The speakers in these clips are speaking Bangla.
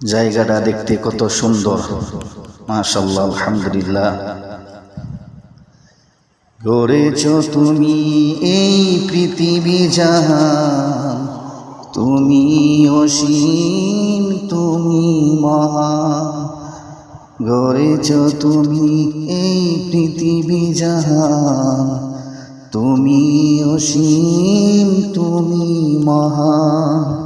জায়গাটা দেখতে কত সুন্দর। মাশাল্লাহ আলহামদুলিল্লাহ। গড়েছ তুমি এই পৃথিবী জাহান তুমি অসীম, তুমি মহান গড়েছ তুমি এই পৃথিবী জাহান তুমি অসীম, তুমি মহান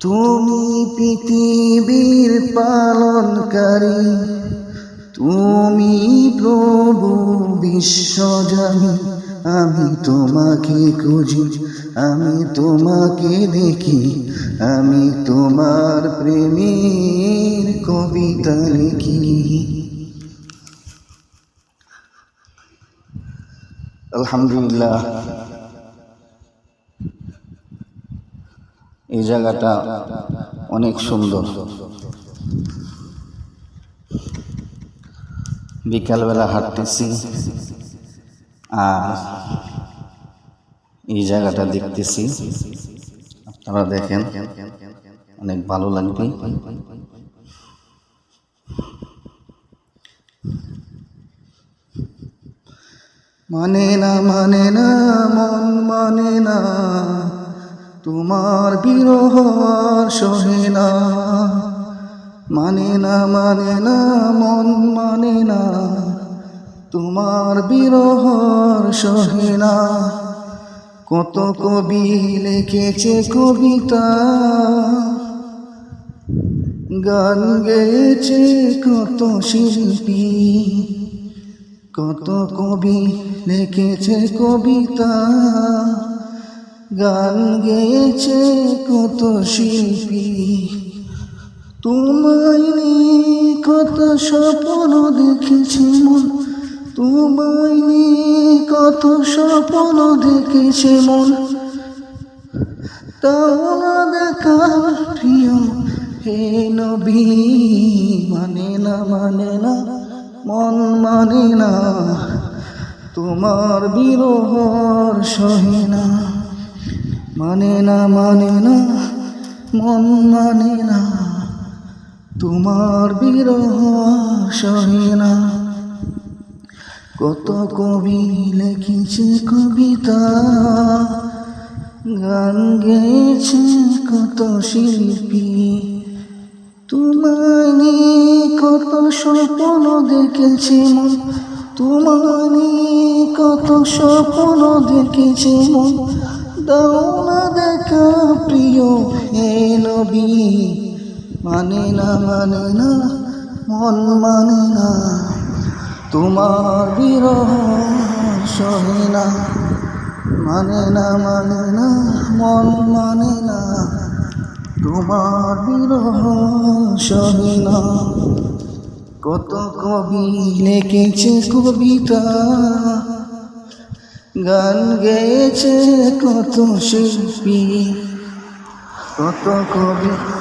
তুমি পৃথিবীর পালনকারী, তুমি প্রভু বিশ্বজানি আমি তোমাকে খুঁজি, আমি তোমাকে দেখি, আমি তোমার প্রেমের কবিতা লিখি। আলহামদুলিল্লাহ। এই জায়গাটা অনেক সুন্দর। বিকালবেলা হাঁটতেছি আর এই জায়গাটা দেখতেছি। আপনারা দেখেন, অনেক ভালো লাগবে। মানে না মানে না, মন মানে না। তোমার বিরহ আর সহে না মানে না মানে না, মন মানে না। তোমার বিরহ আর সহে না কত কবি লিখেছে কবিতা। গান গেয়েছে কত শিল্পী। কত কবি লিখেছে কবিতা। গান গেয়েছে কত শিল্পী। তোমায় কত স্বপ্ন দেখেছি মন। তোমায় কত স্বপ্ন দেখেছে মন। না দেখা প্রিয়, হে নবী মানে না মানে না, মন মানে না। তোমার বিরহর সহে না। মানে না মানে না মন মানে না তোমার বিরহ সহে না কত কবি লিখেছে কবিতা, গান গেয়েছে কত শিল্পী। তোমায় কত স্বপ্ন দেখেছি মন, তোমায় কত স্বপ্ন দেখেছি মন। দাও না দেখা প্রিয় হে নবী। মানে না মানে না, মন মানে না। তোমার বিরহ সহে না। মানে না মানে না, মন মানে না। তোমার বিরহ সহে না। কত কবি লিখেছে কবিতা। গান গেয়েছে কত শিল্পী কত কবি।